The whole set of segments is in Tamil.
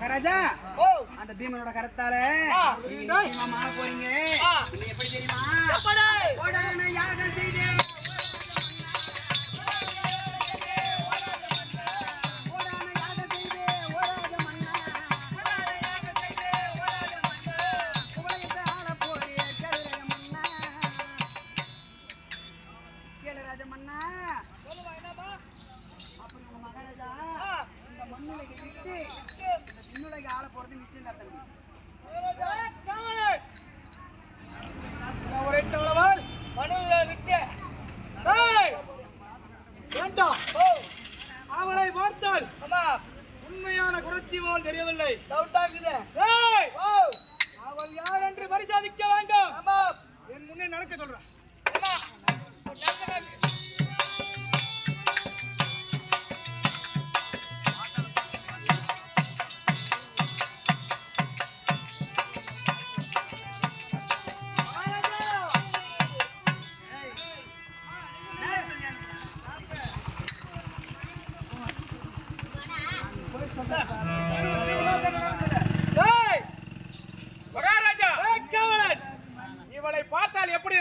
மகாராஜா அந்த பீமனோட கரத்தால மாற போறீங்க. எப்படி தெரியுமா? யாகம் நடக்க சொல்றேன்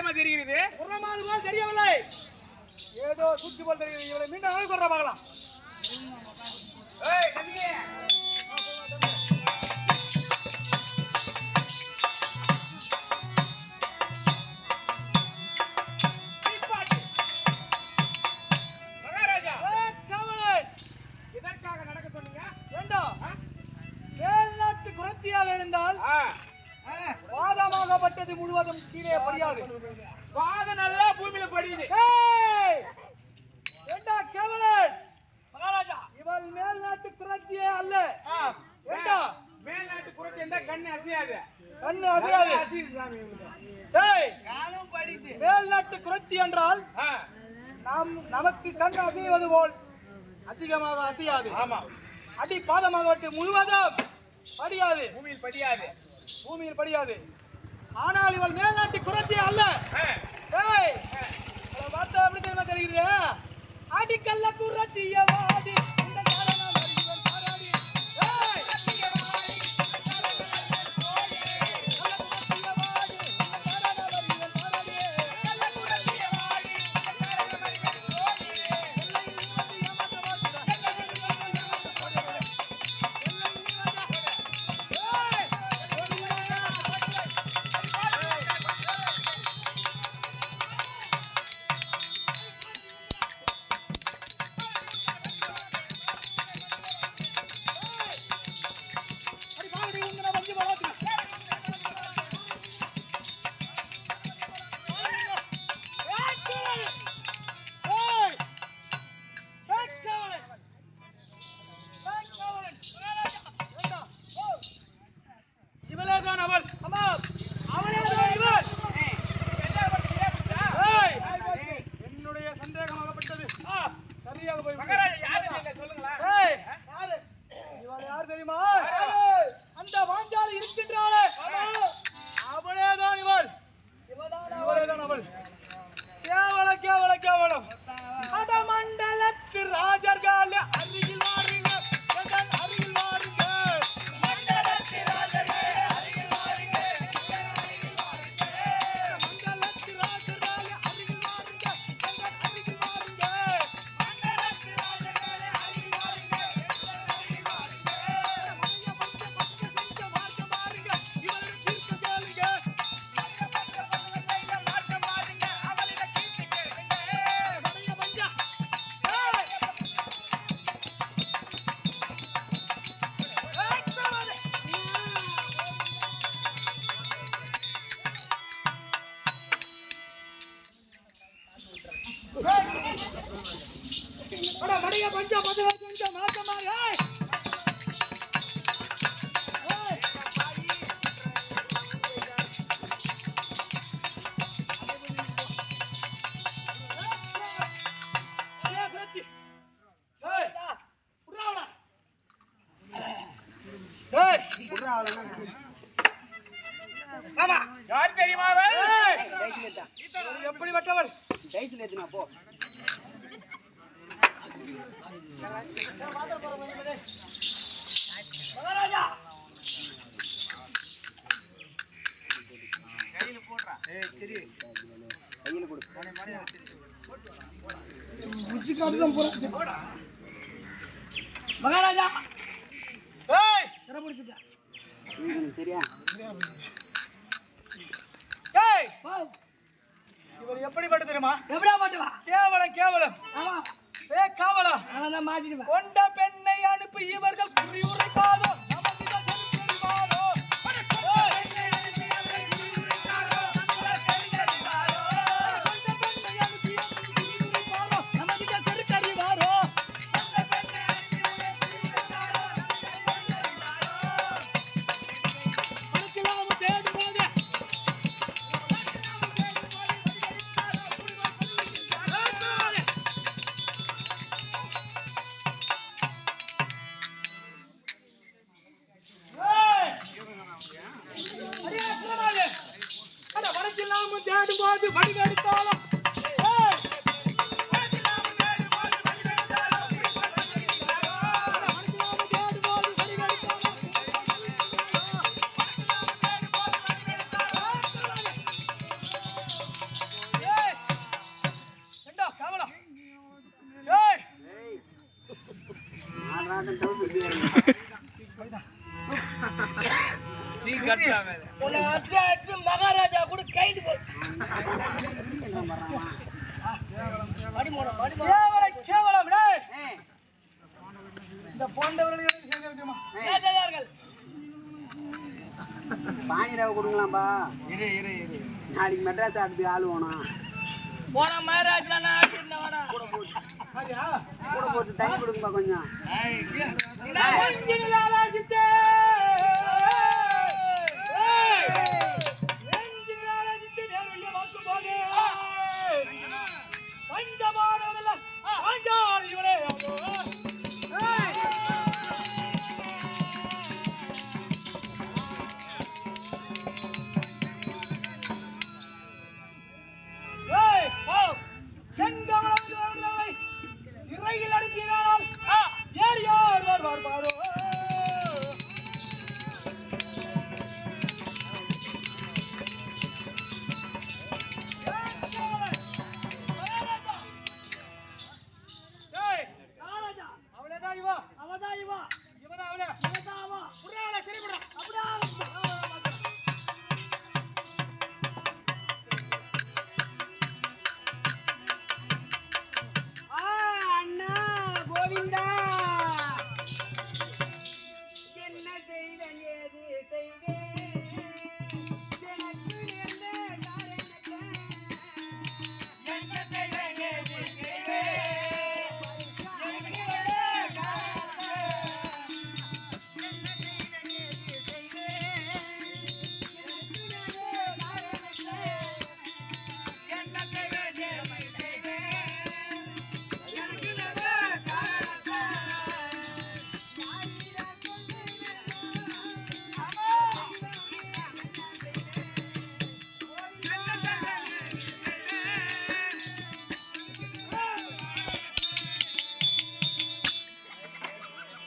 தெரியாம தெரிகிறது. உரமாதுலாம் தெரியவில்லை. ஏதோ சுற்றி போல் தெரிகிறது. இவளை மீண்டும் கொள்ற பார்க்கலாம். ஏய் நந்தினி. வயது முழுவதும் கீழே படியாது. வாதம் நல்லா பூமியில படியுது. ஏண்டா கேவலன்? மகாராஜா! இவள் மேல்நாட்டு குரத்தியே அல்ல. ஏண்டா? மேல் நாட்டு குரத்தி இருந்தா கண்ணு அசையாது. கண்ணு அசையாது. அசையுது சாமி டேய் காலும் படிது மேல்நாட்டு குரத்தி என்றால் நாம் நமக்கு கண் அசைவது போல் அதிகமாக அசையாது. ஆமா. அடி பாதமாக முழுவதும் படியாது. பூமியில் படியாது. பூமியில் படியாது. ஆனால் இவள் மேல்நாட்டு குரத்தி அல்ல. பார்த்த அப்படி தெரியுமா தெரிகிறது ஆடிக்கல்ல குரத்தியவாடி மடிய பஞ்சம் பஞ்சம் மாற்றம் மாறி எப்படிப்பட்டவர் டைஸ்ல ஏத்துனா போ மகாராஜா கையில போடுறா ஏய் திரி கையில கொடு மணி மணி போட்டு முச்சி காட்டுதான் போறா மகாராஜா சரியா ஏய்! இவர் எப்படிப்பட்ட தெரியுமா? எப்படியா மாட்டுவா கேவலம் கேவலம். ஆமா. ஏ காவலம். நான் தான் மாட்டிடுவேன் கொண்ட பெண்ணை அனுப்பி இவர்கள் குறி போது வடிவெடுத்த தேடும் போது வடிவெடுத்தாலும் மகாராஜா கூட கைது போச்சு. கேவலம். இந்த போன்றவர்கள் பானிராவை கொடுங்களாம்பா. நாளைக்கு மெட்ராஸ் ஆடுறதுக்கு ஆள் வேணும். போன மகாராஜா நான் கூட போட்டு தண்ணி கொடுங்கப்பா கொஞ்சம். செங்கோலை சிறையில் அனுப்பினால் ஏழு யார் வருவார் பாரோ linda!